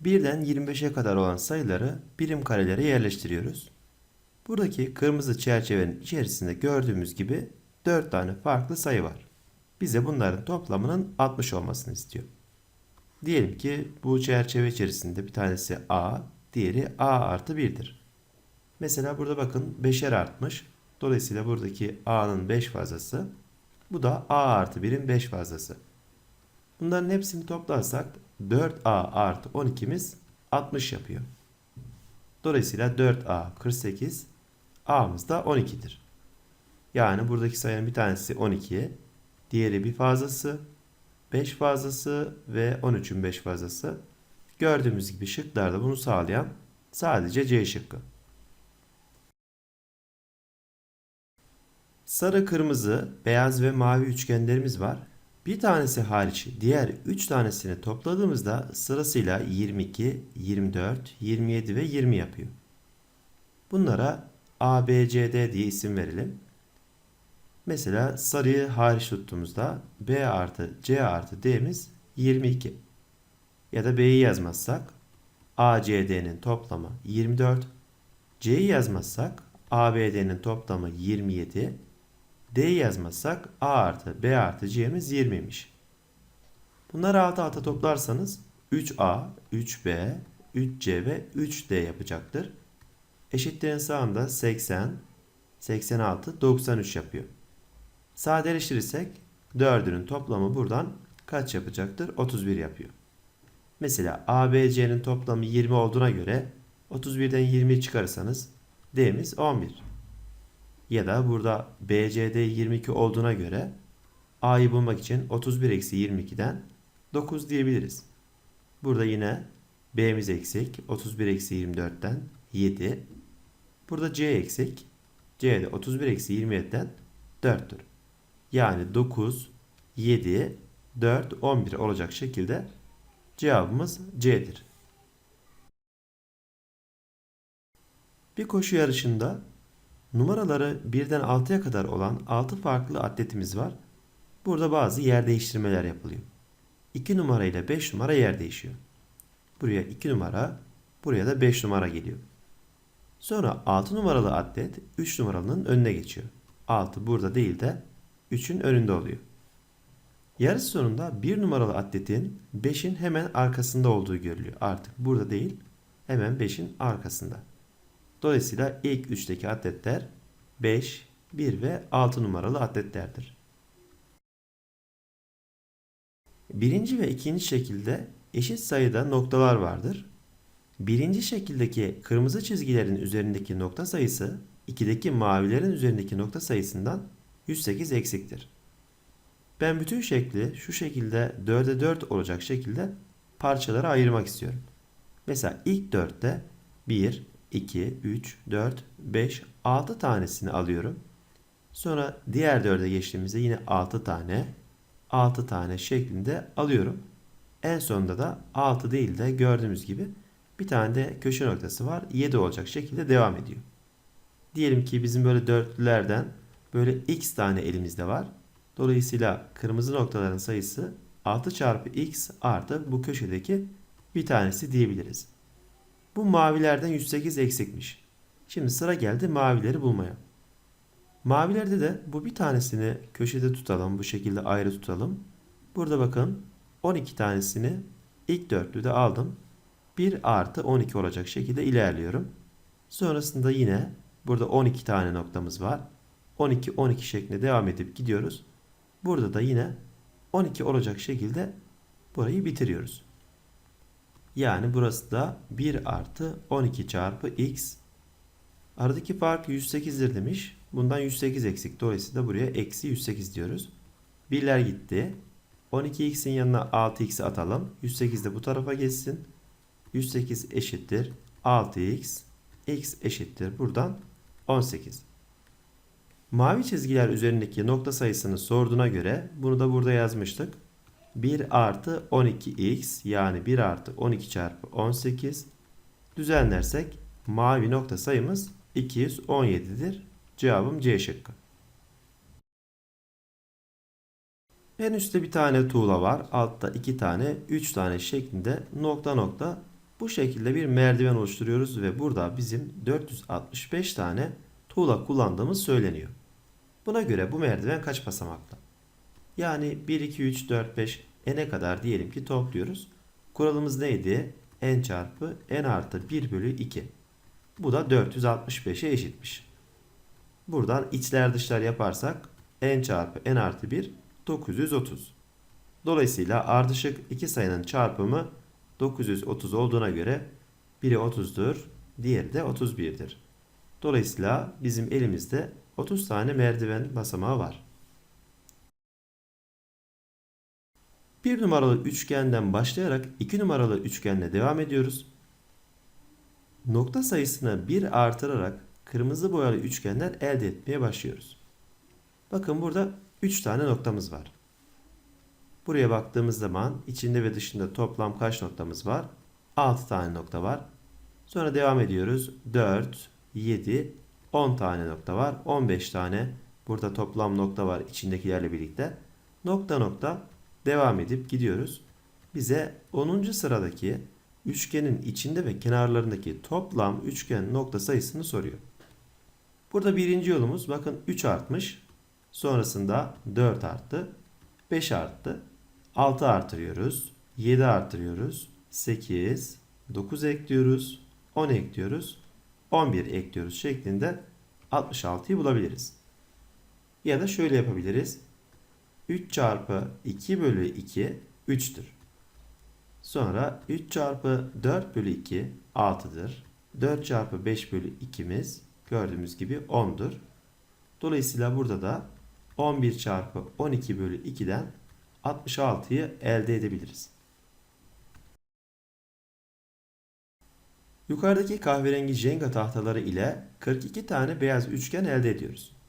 Birden 25'e kadar olan sayıları birim karelere yerleştiriyoruz. Buradaki kırmızı çerçevenin içerisinde gördüğümüz gibi 4 tane farklı sayı var. Bize bunların toplamının 60 olmasını istiyor. Diyelim ki bu çerçeve içerisinde bir tanesi A, diğeri A artı 1'dir. Mesela burada bakın 5'er artmış. Dolayısıyla buradaki A'nın 5 fazlası. Bu da A artı 1'in 5 fazlası. Bunların hepsini toplarsak 4A artı 12'miz 60 yapıyor. Dolayısıyla 4A 48, A'mız da 12'dir. Yani buradaki sayının bir tanesi 12, diğeri bir fazlası, 5 fazlası ve 13'ün 5 fazlası. Gördüğümüz gibi şıklarda bunu sağlayan sadece C şıkkı. Sarı, kırmızı, beyaz ve mavi üçgenlerimiz var. Bir tanesi hariç diğer 3 tanesini topladığımızda sırasıyla 22, 24, 27 ve 20 yapıyor. Bunlara A, B, C, D diye isim verelim. Mesela sarıyı hariç tuttuğumuzda B artı C artı D'miz 22. Ya da B'yi yazmazsak A, C, D'nin toplamı 24. C'yi yazmazsak A, B, D'nin toplamı 27. D'yi yazmazsak A artı B artı C'miz 20'ymiş. Bunları alta alta toplarsanız 3A, 3B, 3C ve 3D yapacaktır. Eşitliğin sağında 80, 86, 93 yapıyor. Sadeleştirirsek 4'ünün toplamı buradan kaç yapacaktır? 31 yapıyor. Mesela ABC'nin toplamı 20 olduğuna göre 31'den 20'yi çıkarırsanız D'miz 11. Ya da burada BCD 22 olduğuna göre A'yı bulmak için 31 eksi 22'den 9 diyebiliriz. Burada yine B'miz eksik. 31 eksi 24'ten 7. Burada C eksik. C de 31 eksi 27'den 4'tür. Yani 9, 7, 4, 11 olacak şekilde cevabımız C'dir. Bir koşu yarışında numaraları 1'den 6'ya kadar olan 6 farklı atletimiz var. Burada bazı yer değiştirmeler yapılıyor. 2 numara ile 5 numara yer değişiyor. Buraya 2 numara, buraya da 5 numara geliyor. Sonra 6 numaralı atlet 3 numaralının önüne geçiyor. 6 burada değil de 3'ün önünde oluyor. Yarış sonunda 1 numaralı atletin 5'in hemen arkasında olduğu görülüyor. Artık burada değil, hemen 5'in arkasında. Dolayısıyla ilk 3'teki atletler 5, 1 ve 6 numaralı atletlerdir. Birinci ve ikinci şekilde eşit sayıda noktalar vardır. Birinci şekildeki kırmızı çizgilerin üzerindeki nokta sayısı, ikideki mavilerin üzerindeki nokta sayısından 108 eksiktir. Ben bütün şekli şu şekilde 4'e 4 olacak şekilde parçalara ayırmak istiyorum. Mesela ilk 4'te 1, 2, 3, 4, 5, 6 tanesini alıyorum. Sonra diğer 4'e geçtiğimizde yine 6 tane, 6 tane şeklinde alıyorum. En sonunda da 6 değil de gördüğümüz gibi bir tane de köşe noktası var. 7 olacak şekilde devam ediyor. Diyelim ki bizim böyle dörtlülerden böyle x tane elimizde var. Dolayısıyla kırmızı noktaların sayısı 6 çarpı x artı bu köşedeki bir tanesi diyebiliriz. Bu mavilerden 108 eksikmiş. Şimdi sıra geldi mavileri bulmaya. Mavilerde de bu bir tanesini köşede tutalım. Bu şekilde ayrı tutalım. Burada bakın 12 tanesini ilk dörtlüde aldım. 1 artı 12 olacak şekilde ilerliyorum. Sonrasında yine burada 12 tane noktamız var. 12 12 şeklinde devam edip gidiyoruz. Burada da yine 12 olacak şekilde burayı bitiriyoruz. Yani burası da 1 artı 12 çarpı x. Aradaki fark 108'dir demiş. Bundan 108 eksik. Dolayısıyla buraya eksi 108 diyoruz. Birler gitti. 12x'in yanına 6x'i atalım. 108 de bu tarafa geçsin. 108 eşittir 6x. x eşittir buradan 18. Mavi çizgiler üzerindeki nokta sayısını sorduğuna göre bunu da burada yazmıştık. 1 artı 12x yani 1 artı 12 çarpı 18 düzenlersek mavi nokta sayımız 217'dir. Cevabım C şıkkı. En üstte bir tane tuğla var. Altta iki tane, üç tane şeklinde nokta nokta Bu şekilde bir merdiven oluşturuyoruz ve burada bizim 465 tane tuğla kullandığımız söyleniyor. Buna göre bu merdiven kaç basamaklı? Yani 1, 2, 3, 4, 5 n'e kadar diyelim ki topluyoruz. Kuralımız neydi? n çarpı n artı 1 bölü 2. Bu da 465'e eşitmiş. Buradan içler dışlar yaparsak n çarpı n artı 1 930. Dolayısıyla ardışık iki sayının çarpımı 930 olduğuna göre biri 30'dur, diğeri de 31'dir. Dolayısıyla bizim elimizde 30 tane merdiven basamağı var. Bir numaralı üçgenden başlayarak iki numaralı üçgenle devam ediyoruz. Nokta sayısını 1 artırarak kırmızı boyalı üçgenler elde etmeye başlıyoruz. Bakın burada 3 tane noktamız var. Buraya baktığımız zaman içinde ve dışında toplam kaç noktamız var? 6 tane nokta var. Sonra devam ediyoruz. 4, 7, 10 tane nokta var. 15 tane burada toplam nokta var içindekilerle birlikte. Nokta nokta devam edip gidiyoruz. Bize 10. sıradaki üçgenin içinde ve kenarlarındaki toplam üçgen nokta sayısını soruyor. Burada birinci yolumuz bakın 3 artmış. Sonrasında 4 arttı. 5 arttı. 6 artırıyoruz. 7 artırıyoruz. 8, 9 ekliyoruz. 10 ekliyoruz. 11 ekliyoruz şeklinde 66'yı bulabiliriz. Ya da şöyle yapabiliriz. 3 çarpı 2 bölü 2 3'tür. Sonra 3 çarpı 4 bölü 2 6'dır. 4 çarpı 5 bölü 2'miz gördüğümüz gibi 10'dur. Dolayısıyla burada da 11 çarpı 12 bölü 2'den 66'yı elde edebiliriz. Yukarıdaki kahverengi Jenga tahtaları ile 42 tane beyaz üçgen elde ediyoruz.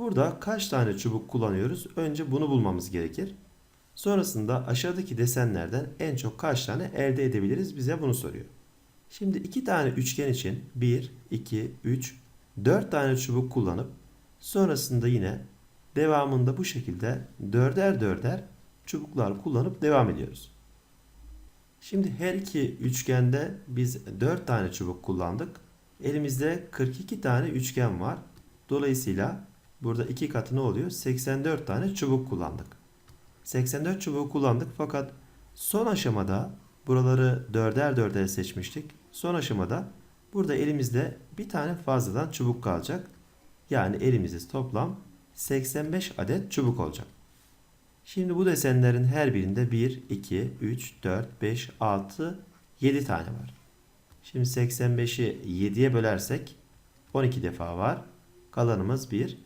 Burada kaç tane çubuk kullanıyoruz? Önce bunu bulmamız gerekir. Sonrasında aşağıdaki desenlerden en çok kaç tane elde edebiliriz? Bize bunu soruyor. Şimdi iki tane üçgen için 1, 2, 3, 4 tane çubuk kullanıp sonrasında yine devamında bu şekilde dörder dörder çubuklar kullanıp devam ediyoruz. Şimdi her iki üçgende biz 4 tane çubuk kullandık. Elimizde 42 tane üçgen var. Dolayısıyla burada iki katı ne oluyor? 84 tane çubuk kullandık. 84 çubuğu kullandık fakat son aşamada buraları dörder dörder seçmiştik. Son aşamada burada elimizde bir tane fazladan çubuk kalacak. Yani elimizde toplam 85 adet çubuk olacak. Şimdi bu desenlerin her birinde 1, 2, 3, 4, 5, 6, 7 tane var. Şimdi 85'i 7'ye bölersek 12 defa var. Kalanımız 1.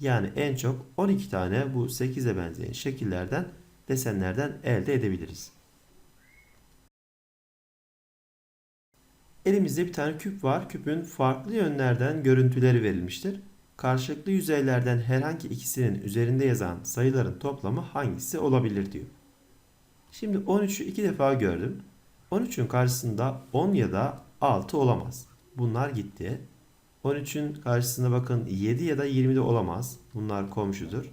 Yani en çok 12 tane bu 8'e benzeyen şekillerden, desenlerden elde edebiliriz. Elimizde bir tane küp var. Küpün farklı yönlerden görüntüleri verilmiştir. Karşılıklı yüzeylerden herhangi ikisinin üzerinde yazan sayıların toplamı hangisi olabilir diyor. Şimdi 13'ü iki defa gördüm. 13'ün karşısında 10 ya da 6 olamaz. Bunlar gitti. 13'ün karşısında bakın 7 ya da 20 de olamaz. Bunlar komşudur.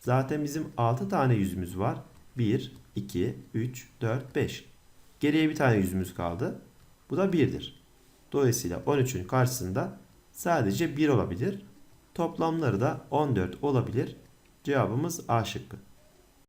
Zaten bizim 6 tane yüzümüz var. 1, 2, 3, 4, 5. Geriye bir tane yüzümüz kaldı. Bu da 1'dir. Dolayısıyla 13'ün karşısında sadece 1 olabilir. Toplamları da 14 olabilir. Cevabımız A şıkkı.